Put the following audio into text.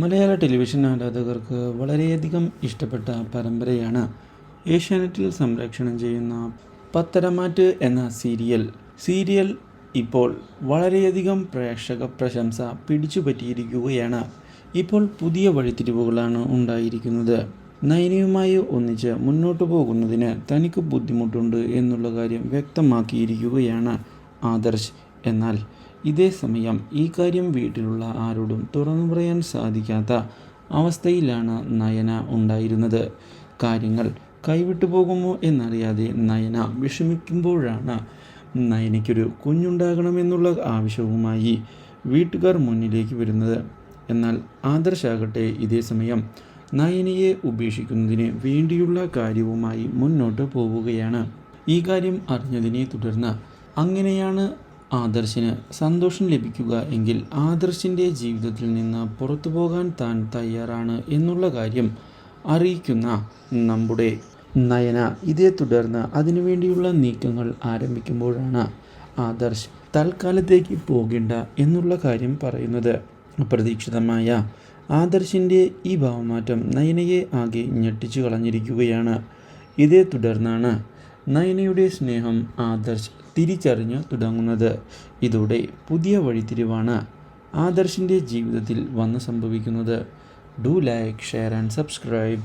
മലയാള television ആരാധകർക്ക് വളരെയധികം ഇഷ്ടപ്പെട്ട പരമ്പരയാണ് ഏഷ്യാനെറ്റിൽ സംരക്ഷണം ചെയ്യുന്ന പത്തരമാറ്റ് എന്ന സീരിയൽ. സീരിയൽ ഇപ്പോൾ വളരെയധികം പ്രേക്ഷക പ്രശംസ പിടിച്ചുപറ്റിയിരിക്കുകയാണ് ഇപ്പോൾ പുതിയ വഴിത്തിരിവുകളാണ് ഉണ്ടായിരിക്കുന്നത്. നയനയുമായി ഒന്നിച്ച് മുന്നോട്ട് പോകുന്നതിന് തനിക്ക് ബുദ്ധിമുട്ടുണ്ട് എന്നുള്ള കാര്യം വ്യക്തമാക്കിയിരിക്കുകയാണ് ആദർശ്. എന്നാൽ ഇതേ സമയം ഈ കാര്യം വീട്ടിലുള്ള ആരോടും തുറന്നു പറയാൻ സാധിക്കാത്ത അവസ്ഥയിലാണ് നയന ഉണ്ടായിരുന്നത്. കാര്യങ്ങൾ കൈവിട്ടു പോകുമോ എന്നറിയാതെ നയന വിഷമിക്കുമ്പോഴാണ് നയനയ്ക്കൊരു കുഞ്ഞുണ്ടാകണമെന്നുള്ള ആവശ്യവുമായി വീട്ടുകാർ മുന്നിലേക്ക് വരുന്നത്. എന്നാൽ ആദർശാകട്ടെ ഇതേ സമയം നയനയെ ഉപേക്ഷിക്കുന്നതിന് വേണ്ടിയുള്ള കാര്യവുമായി മുന്നോട്ട് പോവുകയാണ്. ഈ കാര്യം അറിഞ്ഞതിനെ തുടർന്ന് അങ്ങനെയാണ് ആദർശിന് സന്തോഷം ലഭിക്കുക എങ്കിൽ ആദർശിന്റെ ജീവിതത്തിൽ നിന്ന് പുറത്തു പോകാൻ താൻ തയ്യാറാണ് എന്നുള്ള കാര്യം അറിയിക്കുന്ന നമ്മുടെ നയന ഇതേ തുടർന്ന് അതിനുവേണ്ടിയുള്ള നീക്കങ്ങൾ ആരംഭിക്കുമ്പോഴാണ് ആദർശ് തൽക്കാലത്തേക്ക് പോകേണ്ട എന്നുള്ള കാര്യം പറയുന്നത്. അപ്രതീക്ഷിതമായ ആദർശിന്റെ ഈ ഭാവമാറ്റം നയനയെ ആകെ ഞെട്ടിച്ചു കളഞ്ഞിരിക്കുകയാണ്. ഇതേ തുടർന്നാണ് നയനയുടെ സ്നേഹം ആദർശ് തിരിച്ചറിഞ്ഞു തുടങ്ങുന്നത്. ഇതോടെ പുതിയ വഴിത്തിരിവാണ് ആദർശിന്റെ ജീവിതത്തിൽ വന്നു സംഭവിക്കുന്നത്. Do like share and subscribe.